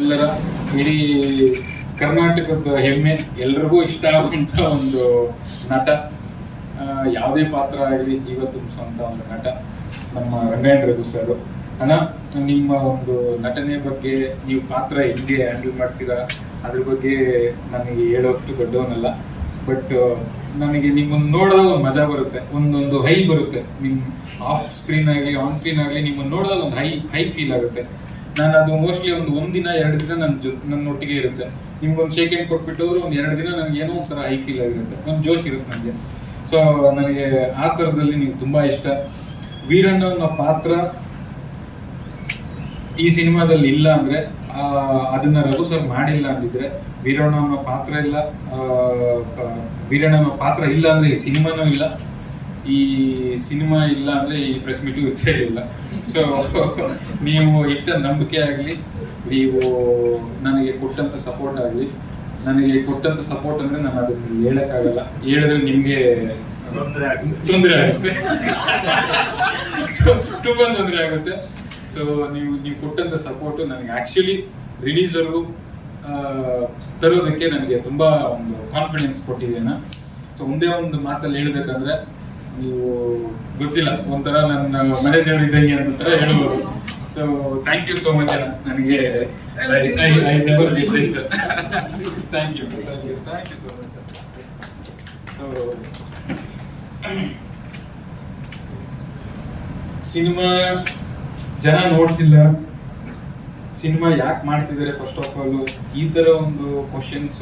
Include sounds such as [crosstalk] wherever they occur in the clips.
ಎಲ್ಲರ ಇಡೀ ಕರ್ನಾಟಕದ ಹೆಮ್ಮೆ ಎಲ್ರಿಗೂ ಇಷ್ಟ ಆಗುವಂತ ಒಂದು ನಟ. ಯಾವುದೇ ಪಾತ್ರ ಆಗಲಿ ಜೀವ ತುಂಬಿಸುವಂತ ಒಂದು ನಟ ನಮ್ಮ ರಂಗಾಯಣ ರಘು ಸರ್. ಅಣ್ಣ, ನಿಮ್ಮ ಒಂದು ನಟನೆ ಬಗ್ಗೆ ನೀವು ಪಾತ್ರ ಹೆಂಗೆ ಹ್ಯಾಂಡಲ್ ಮಾಡ್ತೀರಾ? ಅದ್ರ ಬಗ್ಗೆ ನನಗೆ ಹೇಳೋಷ್ಟು ದೊಡ್ಡವನಲ್ಲ. ಬಟ್, ನನಗೆ ನಿಮ್ಮನ್ನು ನೋಡಿದಾಗ ಒಂದು ಮಜಾ ಬರುತ್ತೆ, ಒಂದೊಂದು ಹೈ ಬರುತ್ತೆ. ನಿಮ್ಮ ಆಫ್ ಸ್ಕ್ರೀನ್ ಆಗಲಿ, ಆನ್ ಸ್ಕ್ರೀನ್ ಆಗಲಿ ನಿಮ್ಮನ್ನ ನೋಡಿದಾಗ ಒಂದು ಹೈ ಹೈ ಫೀಲ್ ಆಗುತ್ತೆ. ನಾನು ಅದು ಮೋಸ್ಟ್ಲಿ ಒಂದು ಒಂದಿನ ಎರಡು ದಿನ ನನ್ನ ಜೊ ನನ್ನ ಒಟ್ಟಿಗೆ ಇರುತ್ತೆ. ನಿಮ್ಗೊಂದು ಶೇಕ್ ಹ್ಯಾಂಡ್ ಕೊಟ್ಬಿಟ್ಟು ಒಂದು ಎರಡು ದಿನ ನನಗೆ ಏನೋ ಒಂಥರ ಹೈ ಫೀಲ್ ಆಗಿರುತ್ತೆ. ಒಂದು ಜೋಶ್ ಇರುತ್ತೆ ನನಗೆ ಸೊ ನನಗೆ ಆ ಥರದಲ್ಲಿ ನೀವು ತುಂಬಾ ಇಷ್ಟ. ವೀರಣ್ಣ ಅನ್ನೋ ಪಾತ್ರ ಈ ಸಿನಿಮಾದಲ್ಲಿ ಇಲ್ಲ ಅಂದ್ರೆ ಆ, ಅದನ್ನ ರಘು ಸರ್ ಮಾಡಿಲ್ಲ ಅಂದಿದ್ರೆ ವೀರಣ್ಣ ಅನ್ನೋ ಪಾತ್ರ ಇಲ್ಲ ಆ, ಆ, ವೀರಣ್ಣ ಅನ್ನೋ ಪಾತ್ರ ಇಲ್ಲ ಅಂದ್ರೆ ಈ ಸಿನಿಮಾನೂ ಇಲ್ಲ. ಈ ಸಿನಿಮಾ ಇಲ್ಲ ಅಂದ್ರೆ ಈ ಪ್ರೆಸ್ ಮೀಟು ಇರ್ತೇ ಇರಲಿಲ್ಲ ಸೊ ನೀವು ಇಟ್ಟ ನಂಬಿಕೆ ಆಗಲಿ ನೀವು ನನಗೆ ಕೊಟ್ಟಂತ ಸಪೋರ್ಟ್ ಆಗಲಿ ನನಗೆ ಕೊಟ್ಟಂತ ಸಪೋರ್ಟ್ ಅಂದ್ರೆ ನಾನು ಅದನ್ನ ಹೇಳಕ್ಕಾಗಲ್ಲ. ಹೇಳಿದ್ರೆ ನಿಮ್ಗೆ ತೊಂದರೆ ಆಗುತ್ತೆ. ತುಂಬ ತೊಂದರೆ ಆಗುತ್ತೆ. ಸೊ ನೀವು ನೀವು ಕೊಟ್ಟಂತ ಸಪೋರ್ಟ್ ನನಗೆ ಆಕ್ಚುಲಿ ರಿಲೀಸರ್ಗೂ ತರೋದಕ್ಕೆ ನನಗೆ ತುಂಬಾ ಒಂದು ಕಾನ್ಫಿಡೆನ್ಸ್ ಕೊಟ್ಟಿದ್ದೇನೆ ಸೊ ಒಂದೇ ಒಂದು ಮಾತಲ್ಲಿ ಹೇಳ್ಬೇಕಂದ್ರೆ ನೀವು ಗೊತ್ತಿಲ್ಲ, ಒಂಥರ ನನ್ನ ಮನೆ ದೇವರು ಇದ್ದಂಗೆ ಅಂತ ಹೇಳ್ಬೋದು. So thank you so much ನನಗೆ did this thank you you so cinema ಜನ ನೋಡ್ತಿಲ್ಲ. ಸಿನಿಮಾ ಯಾಕೆ ಮಾಡ್ತಿದ್ದಾರೆ ಫಸ್ಟ್ ಆಫ್ ಆಲ್ ಈ ತರ ಒಂದು ಕ್ವಶನ್ಸ್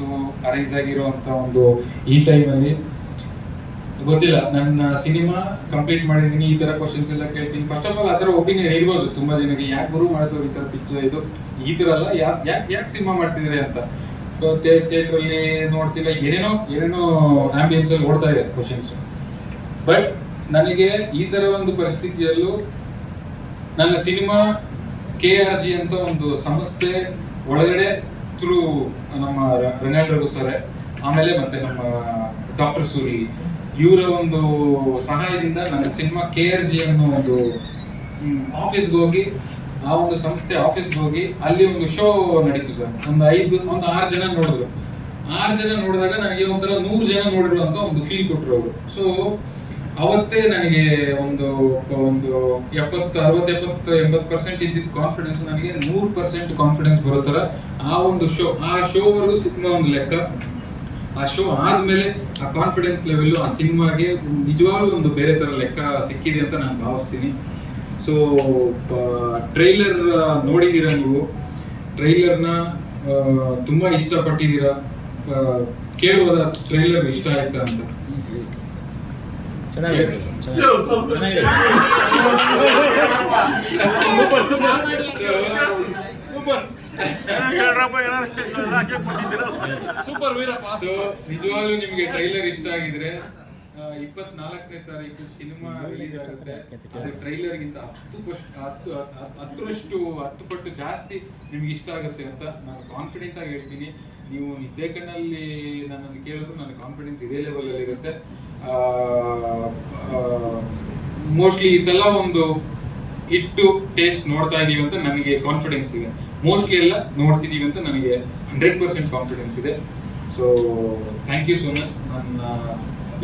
ಅರೈಸ್ ಆಗಿರುವಂತ ಒಂದು ಈ ಟೈಮಲ್ಲಿ ಗೊತ್ತಿಲ್ಲ ನನ್ನ ಸಿನಿಮಾ ಕಂಪ್ಲೀಟ್ ಮಾಡಿದ್ದೀನಿ ಈ ತರ ಕ್ವಶನ್ಸ್ ಎಲ್ಲ ಕೇಳ್ತೀನಿ ಫಸ್ಟ್ ಆಫ್ ಆಲ್ ಆ ಥರ ಒಪಿನಿಯನ್ ಇರ್ಬೋದು ತುಂಬಾ ಜನಕ್ಕೆ ಯಾಕೆ ಗುರು ಮಾಡ್ತವ್ರು ಈ ತರ ಪಿಕ್ಚರ್ ಇದು ಈ ತರ ಅಲ್ಲ ಯಾಕೆ ಯಾಕೆ ಸಿನಿಮಾ ಮಾಡ್ತಿದ್ರಿ ಅಂತ ಥಿಯೇಟರ್ ಅಲ್ಲಿ ನೋಡ್ತಿಲ್ಲ ಏನೇನೋ ಏನೇನೋ ಆಂಬಿಯನ್ಸ್ ಅಲ್ಲಿ ಓಡ್ತಾ ಇದೆ ಕ್ವಶನ್ಸ್ ಬಟ್ ನನಗೆ ಈ ತರ ಒಂದು ಪರಿಸ್ಥಿತಿಯಲ್ಲೂ ನನ್ನ ಸಿನಿಮಾ ಕೆ ಆರ್ ಜಿ ಅಂತ ಒಂದು ಸಂಸ್ಥೆ ಒಳಗಡೆ ಥ್ರೂ ನಮ್ಮ ರಂಗಾಂಡ್ರಗು ಸರ್ ಆಮೇಲೆ ಮತ್ತೆ ನಮ್ಮ ಡಾಕ್ಟರ್ ಸೂರಿ ಇವರ ಒಂದು ಸಹಾಯದಿಂದ ನನ್ನ ಸಿನಿಮಾ ಕೆ ಆರ್ ಜಿ ಅನ್ನೋ ಒಂದು ಆಫೀಸ್ಗೆ ಹೋಗಿ, ಆ ಒಂದು ಸಂಸ್ಥೆ ಆಫೀಸ್ಗೆ ಹೋಗಿ ಅಲ್ಲಿ ಒಂದು ಶೋ ನಡೀತು ಸರ್. ಒಂದು ಐದು, ಒಂದು ಆರು ಜನ ನೋಡಿದ್ರು. ಆರು ಜನ ನೋಡಿದಾಗ ನನಗೆ ಒಂಥರ ನೂರು ಜನ ನೋಡಿರುವಂತ ಒಂದು ಫೀಲ್ ಕೊಟ್ಟರು ಅವರು. ಸೊ ಅವತ್ತೇ ನನಗೆ ಒಂದು ಒಂದು ಎಪ್ಪತ್ತು, ಅರವತ್ತು, ಎಪ್ಪತ್ತು, ಎಂಬತ್ತು ಪರ್ಸೆಂಟ್ ಇದ್ದಿದ್ದ ಕಾನ್ಫಿಡೆನ್ಸ್ ನನಗೆ ನೂರು ಪರ್ಸೆಂಟ್ ಕಾನ್ಫಿಡೆನ್ಸ್ ಬರೋ ಥರ ಆ ಒಂದು ಶೋ, ಆ ಶೋವರೆಗೂ ಸಿನಿಮಾ ಒಂದು ಲೆಕ್ಕ ಆ ಶೋ ಆದ್ಮೇಲೆ ಆ ಕಾನ್ಫಿಡೆನ್ಸ್ ಲೆವೆಲ್ಲು ಆ ಸಿನಿಮಾಗೆ ನಿಜವಾಗ್ಲೂ ಒಂದು ಬೇರೆ ತರ ಲೆಕ್ಕ ಸಿಕ್ಕಿದೆ ಅಂತ ನಾನು ಭಾವಿಸ್ತೀನಿ. ಸೊ ಟ್ರೈಲರ್ ನೋಡಿದೀರ ನೀವು? ಟ್ರೈಲರ್ನ ತುಂಬಾ ಇಷ್ಟಪಟ್ಟಿದ್ದೀರ ಕೇಳುವುದ ಟ್ರೈಲರ್ ಇಷ್ಟ ಆಯ್ತಾ ಅಂತ. ಚೆನ್ನಾಗಿದೆ [laughs] [laughs] ಚೆನ್ನಾಗಿದೆ ಸೂಪರ್ ವೀರಪ್ಪ ಸೊ ನಿಜವಾಗ್ಲೂ ನಿಮಗೆ ಟ್ರೈಲರ್ ಇಷ್ಟ ಆಗಿದ್ರೆ ಇಪ್ಪತ್ನಾಲ್ಕನೇ ತಾರೀಕು ಸಿನಿಮಾ ರಿಲೀಸ್ ಆಗುತ್ತೆ. ಅದು ಟ್ರೈಲರ್ ಗಿಂತ ಹತ್ತು ಹತ್ತು ಹತ್ತು- ಹತ್ತರಷ್ಟು ಹತ್ತು ಪಟ್ಟು ಜಾಸ್ತಿ ನಿಮ್ಗೆ ಇಷ್ಟ ಆಗುತ್ತೆ ಅಂತ ನಾನು ಕಾನ್ಫಿಡೆಂಟ್ ಆಗಿ ಹೇಳ್ತೀನಿ. ನೀವು ನಿದ್ದೆ ಕಣ್ಣಲ್ಲಿ ನನ್ನನ್ನು ಕೇಳಿದ್ರು ನನ್ನ ಕಾನ್ಫಿಡೆನ್ಸ್ ಇದೇ ಲೆವೆಲಲ್ಲಿ ಇರುತ್ತೆ ಮೋಸ್ಟ್ಲಿ ಈ ಸಲ ಒಂದು ಇಟ್ಟು ಟೇಸ್ಟ್ ನೋಡ್ತಾ ಇದೀವಿ ಅಂತ ನನಗೆ ಕಾನ್ಫಿಡೆನ್ಸ್ ಇದೆ. ಮೋಸ್ಟ್ಲಿ ಎಲ್ಲ ನೋಡ್ತಿದೀವಿ ಅಂತ ನನಗೆ ಹಂಡ್ರೆಡ್ ಪರ್ಸೆಂಟ್ ಕಾನ್ಫಿಡೆನ್ಸ್ ಇದೆ. So thank you so much ನನ್ನ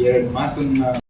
ಎರಡು ಮಾತನ್ನ